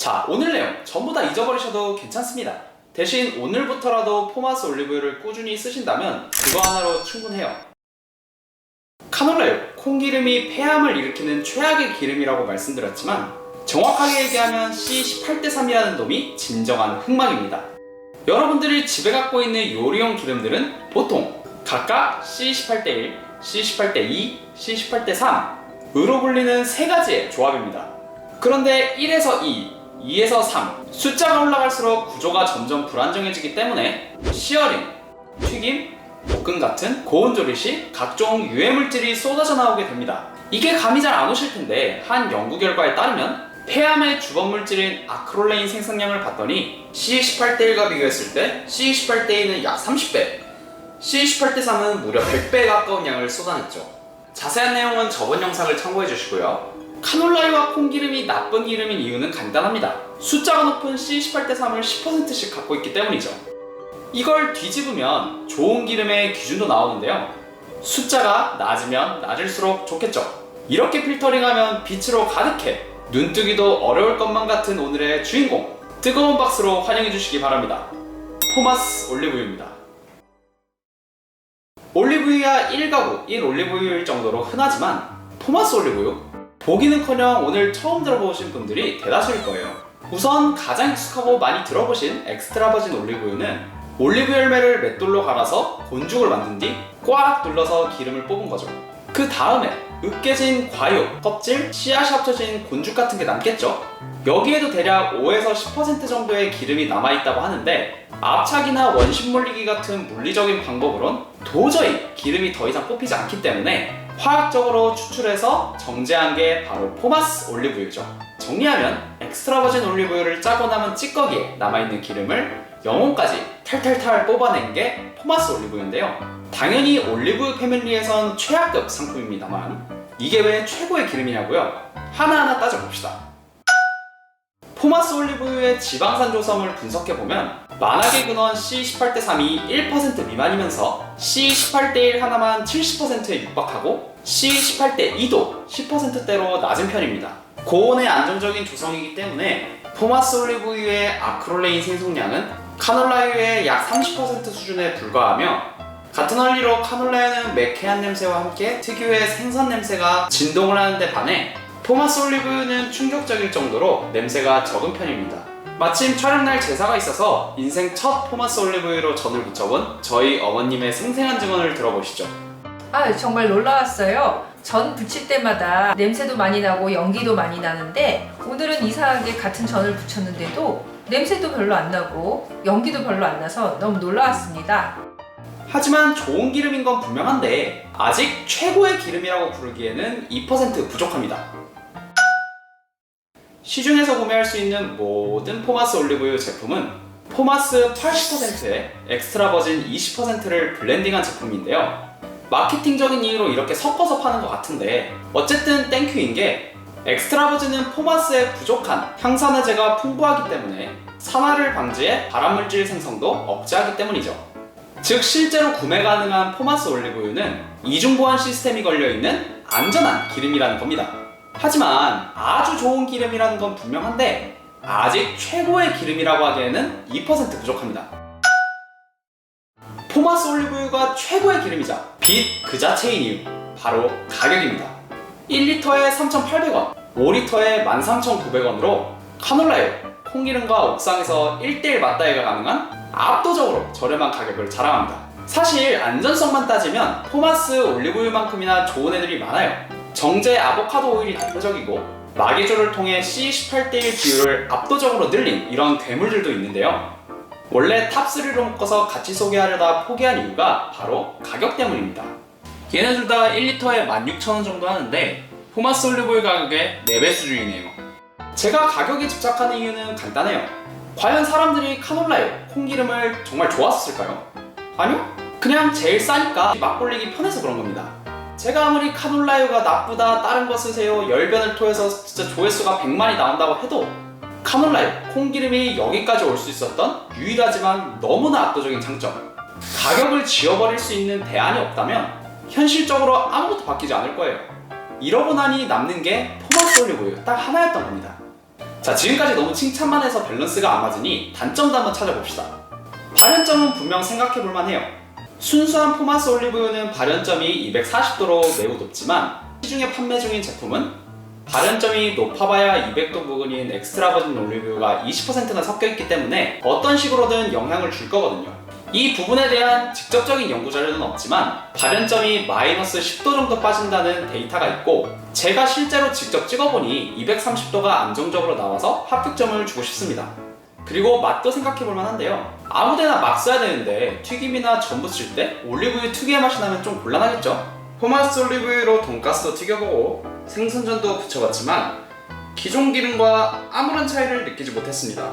자, 오늘 내용 전부 다 잊어버리셔도 괜찮습니다. 대신 오늘부터라도 포마스 올리브유를 꾸준히 쓰신다면 그거 하나로 충분해요. 카놀라유, 콩기름이 폐암을 일으키는 최악의 기름이라고 말씀드렸지만 정확하게 얘기하면 C18대3이라는 놈이 진정한 흑막입니다. 여러분들이 집에 갖고 있는 요리용 기름들은 보통 각각 C18대1, C18대2, C18대3으로 불리는 세 가지의 조합입니다. 그런데 1에서 2, 2에서 3 숫자가 올라갈수록 구조가 점점 불안정해지기 때문에 시어링, 튀김, 볶음 같은 고온 조리 시 각종 유해 물질이 쏟아져 나오게 됩니다. 이게 감이 잘 안 오실 텐데 한 연구 결과에 따르면 폐암의 주범 물질인 아크롤레인 생성량을 봤더니 C18대1과 비교했을 때 C18대2는 약 30배, C18대3은 무려 100배 가까운 양을 쏟아냈죠. 자세한 내용은 저번 영상을 참고해 주시고요. 카놀라유와 콩기름이 나쁜 기름인 이유는 간단합니다. 숫자가 높은 C18대 3을 10%씩 갖고 있기 때문이죠. 이걸 뒤집으면 좋은 기름의 기준도 나오는데요. 숫자가 낮으면 낮을수록 좋겠죠. 이렇게 필터링하면 빛으로 가득해 눈뜨기도 어려울 것만 같은 오늘의 주인공 뜨거운 박수로 환영해 주시기 바랍니다. 포마스 올리브유입니다. 올리브유야 1가구 1 올리브유일 정도로 흔하지만 포마스 올리브유 보기는커녕 오늘 처음 들어보신 분들이 대다수일 거예요. 우선 가장 익숙하고 많이 들어보신 엑스트라 버진 올리브유는 올리브 열매를 맷돌로 갈아서 곤죽을 만든 뒤 꽉 눌러서 기름을 뽑은 거죠. 그 다음에 으깨진 과육, 껍질, 씨앗이 합쳐진 곤죽 같은 게 남겠죠. 여기에도 대략 5에서 10% 정도의 기름이 남아있다고 하는데 압착이나 원심 물리기 같은 물리적인 방법으론 도저히 기름이 더 이상 뽑히지 않기 때문에 화학적으로 추출해서 정제한 게 바로 포마스 올리브유죠. 정리하면 엑스트라 버진 올리브유를 짜고 남은 찌꺼기에 남아있는 기름을 영혼까지 탈탈탈 뽑아낸 게 포마스 올리브유인데요. 당연히 올리브 패밀리에선 최하급 상품입니다만 이게 왜 최고의 기름이냐고요? 하나하나 따져봅시다. 포마스 올리브유의 지방산 조성을 분석해보면 만악의 근원 C18대3이 1% 미만이면서 C18대1 하나만 70%에 육박하고 C18대2도 10%대로 낮은 편입니다. 고온의 안정적인 조성이기 때문에 포마스 올리브유의 아크롤레인 생성량은 카놀라유의 약 30% 수준에 불과하며 같은 원리로 카놀라유는 매캐한 냄새와 함께 특유의 생선 냄새가 진동을 하는데 반해 포마스 올리브유는 충격적일 정도로 냄새가 적은 편입니다. 마침 촬영날 제사가 있어서 인생 첫 포마스 올리브유로 전을 붙여본 저희 어머님의 생생한 증언을 들어보시죠. 아 정말 놀라웠어요. 전 부칠 때마다 냄새도 많이 나고 연기도 많이 나는데 오늘은 이상하게 같은 전을 부쳤는데도 냄새도 별로 안 나고 연기도 별로 안 나서 너무 놀라웠습니다. 하지만 좋은 기름인 건 분명한데 아직 최고의 기름이라고 부르기에는 2% 부족합니다. 시중에서 구매할 수 있는 모든 포마스 올리브유 제품은 포마스 80%에 엑스트라 버진 20%를 블렌딩한 제품인데요. 마케팅적인 이유로 이렇게 섞어서 파는 것 같은데 어쨌든 땡큐인 게 엑스트라 버진은 포마스의 부족한 향산화제가 풍부하기 때문에 산화를 방지해 발암물질 생성도 억제하기 때문이죠. 즉 실제로 구매 가능한 포마스 올리브유는 이중 보안 시스템이 걸려 있는 안전한 기름이라는 겁니다. 하지만 아주 좋은 기름이라는 건 분명한데 아직 최고의 기름이라고 하기에는 2% 부족합니다. 포마스 올리브유가 최고의 기름이자 빛 그 자체인 이유 바로 가격입니다. 1리터에 3,800원, 5리터에 13,900원으로 카놀라유, 콩기름과 옥상에서 1대1 맞다이가 가능한 압도적으로 저렴한 가격을 자랑합니다. 사실 안전성만 따지면 포마스 올리브유만큼이나 좋은 애들이 많아요. 정제 아보카도 오일이 대표적이고 마개조를 통해 C18대1 비율을 압도적으로 늘린 이런 괴물들도 있는데요. 원래 탑3로 묶어서 같이 소개하려다 포기한 이유가 바로 가격 때문입니다. 얘네들 다 1리터에 16,000원 정도 하는데 포마스 올리브유 가격의 4배 수준이네요. 제가 가격에 집착하는 이유는 간단해요. 과연 사람들이 카놀라유, 콩기름을 정말 좋았을까요? 아니요. 그냥 제일 싸니까 맛볼리기 편해서 그런 겁니다. 제가 아무리 카놀라유가 나쁘다, 다른 거 쓰세요, 열변을 토해서 진짜 조회수가 100만이 나온다고 해도 카놀라유, 콩기름이 여기까지 올 수 있었던 유일하지만 너무나 압도적인 장점. 가격을 지어버릴 수 있는 대안이 없다면 현실적으로 아무것도 바뀌지 않을 거예요. 이러고 나니 남는 게 포마스 올리브유 딱 하나였던 겁니다. 자, 지금까지 너무 칭찬만 해서 밸런스가 안 맞으니 단점도 한번 찾아봅시다. 발연점은 분명 생각해 볼 만 해요. 순수한 포마스 올리브유는 발연점이 240도로 매우 높지만 시중에 판매 중인 제품은 발연점이 높아봐야 200도 부근인 엑스트라 버진 올리브유가 20%나 섞여 있기 때문에 어떤 식으로든 영향을 줄 거거든요. 이 부분에 대한 직접적인 연구 자료는 없지만 발연점이 마이너스 10도 정도 빠진다는 데이터가 있고 제가 실제로 직접 찍어보니 230도가 안정적으로 나와서 합격점을 주고 싶습니다. 그리고 맛도 생각해 볼 만한데요. 아무데나 막 써야 되는데 튀김이나 전부 쓸 때 올리브유 특유의 맛이 나면 좀 곤란하겠죠? 포마스 올리브유로 돈가스도 튀겨보고 생선전도 부쳐봤지만 기존 기름과 아무런 차이를 느끼지 못했습니다.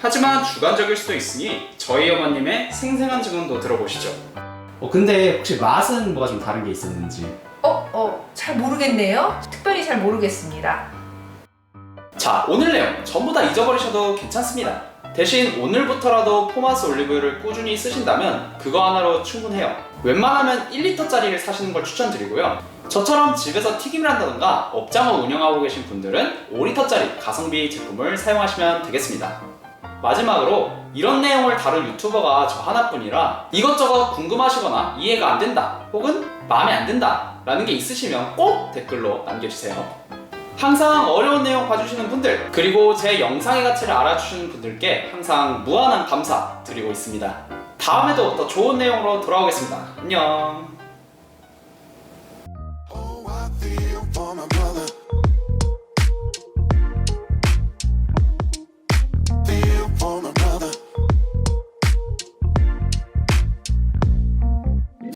하지만 주관적일 수도 있으니 저희 어머님의 생생한 증언도 들어보시죠. 어, 근데 혹시 맛은 뭐가 좀 다른 게 있었는지. 어, 어, 잘 모르겠네요. 특별히 잘 모르겠습니다. 자, 오늘 내용 전부 다 잊어버리셔도 괜찮습니다. 대신 오늘부터라도 포마스 올리브유를 꾸준히 쓰신다면 그거 하나로 충분해요. 웬만하면 1리터짜리를 사시는 걸 추천드리고요. 저처럼 집에서 튀김을 한다던가 업장을 운영하고 계신 분들은 5리터짜리 가성비 제품을 사용하시면 되겠습니다. 마지막으로 이런 내용을 다룬 유튜버가 저 하나뿐이라 이것저것 궁금하시거나 이해가 안 된다 혹은 마음에 안 든다 라는 게 있으시면 꼭 댓글로 남겨주세요. 항상 어려운 내용 봐주시는 분들 그리고 제 영상의 가치를 알아주시는 분들께 항상 무한한 감사 드리고 있습니다. 다음에도 더 좋은 내용으로 돌아오겠습니다. 안녕.